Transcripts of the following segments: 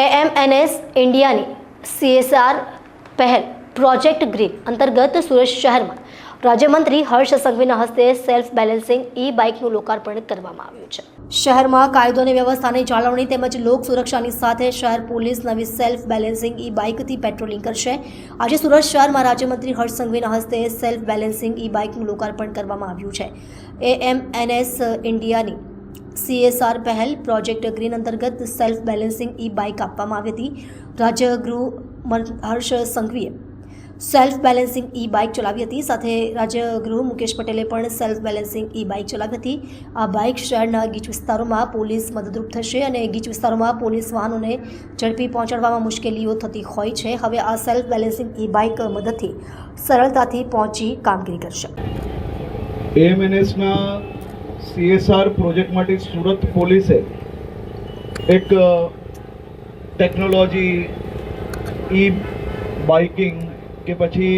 AMNS ઇન્ડિયાની CSR પહેલ project green અંતર્ગત સુરત શહેરમાં રાજ્યમંત્રી હર્ષ સંઘવીના હસ્તે સેલ્ફ બેલેન્સિંગ ઈ બાઇકનું લોકાર્પણ કરવામાં આવ્યું છે. શહેરમાં કાયદો અને વ્યવસ્થાની જાળવણી તેમજ લોક સુરક્ષાની સાથે શહેર પોલીસ નવી સેલ્ફ બેલેન્સિંગ ઈ બાઇકથી પેટ્રોલિંગ કરશે. આજે સુરત શહેરમાં રાજ્યમંત્રી હર્ષ સંઘવીના હસ્તે સેલ્ફ બેલેન્સિંગ ઈ બાઇકનું લોકાર્પણ કરવામાં આવ્યું છે. એએમએનએસ ઇન્ડિયાની સીએસઆર પહેલ પ્રોજેક્ટ ગ્રીન અંતર્ગત સેલ્ફ બેલેન્સિંગ ઈ બાઇક આપવામાં આવી હતી. રાજ્ય ગૃહ હર્ષ સંઘવીએ સેલ્ફ બેલેન્સિંગ ઈ બાઇક ચલાવી હતી. સાથે રાજ્ય ગૃહ મુકેશ પટેલે પણ સેલ્ફ બેલેન્સિંગ ઈ બાઇક ચલાવી હતી. આ બાઇક શહેરના ગીચ વિસ્તારોમાં પોલીસ મદદરૂપ થશે અને ગીચ વિસ્તારોમાં પોલીસ વાહનોને ઝડપી પહોંચાડવામાં મુશ્કેલીઓ થતી હોય છે. હવે આ સેલ્ફ બેલેન્સિંગ ઈ બાઇક મદદથી સરળતાથી પહોંચી કામગીરી કરશે. એએમએનએસના સીએસઆર પ્રોજેક્ટ માટે સુરત પોલીસે એક ટેકનોલોજી, ઈ બાઇકિંગ કે પછી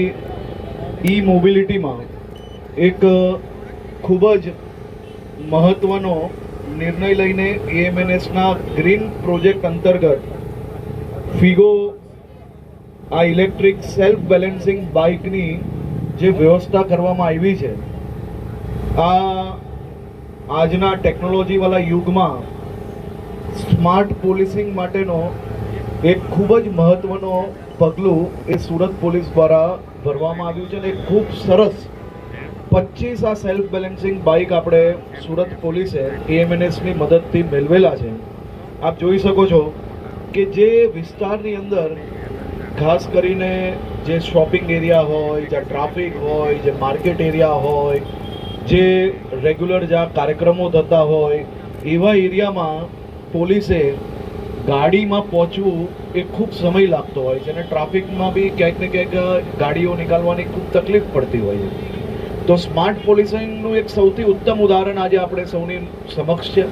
ઈ મોબિલિટીમાં એક ખૂબ જ મહત્ત્વનો નિર્ણય લઈને એએમએનએસના ગ્રીન પ્રોજેક્ટ અંતર્ગત ફિગો, આ ઇલેક્ટ્રિક સેલ્ફ બેલેન્સિંગ બાઇકની જે વ્યવસ્થા કરવામાં આવી છે, આ આજના ટેકનોલોજીવાળા યુગમાં સ્માર્ટ પોલીસિંગ માટેનો એક ખૂબ જ મહત્ત્વનો પગલું એ સુરત પોલીસ દ્વારા ભરવામાં આવ્યું છે અને ખૂબ સરસ પચીસ આ સેલ્ફ બેલેન્સિંગ બાઇક આપણે સુરત પોલીસે એએમએનએસની મદદથી મેળવેલા છે. આપ જોઈ શકો છો કે જે વિસ્તારની અંદર ખાસ કરીને જે શોપિંગ એરિયા હોય, જ્યાં ટ્રાફિક હોય, જે માર્કેટ એરિયા હોય જે રેગ્યુલર જ્યાં કાર્યક્રમો થતા હોય, એવા એરિયામાં પોલીસે ગાડીમાં પહોંચવું એ ખૂબ સમય લાગતો હોય છે અને ટ્રાફિકમાં બી ક્યાંક ને ક્યાંક ગાડીઓ નીકાળવાની ખૂબ તકલીફ પડતી હોય છે. તો સ્માર્ટ પોલીસિંગનું એક સૌથી ઉત્તમ ઉદાહરણ આજે આપણે સૌની સમક્ષ છે.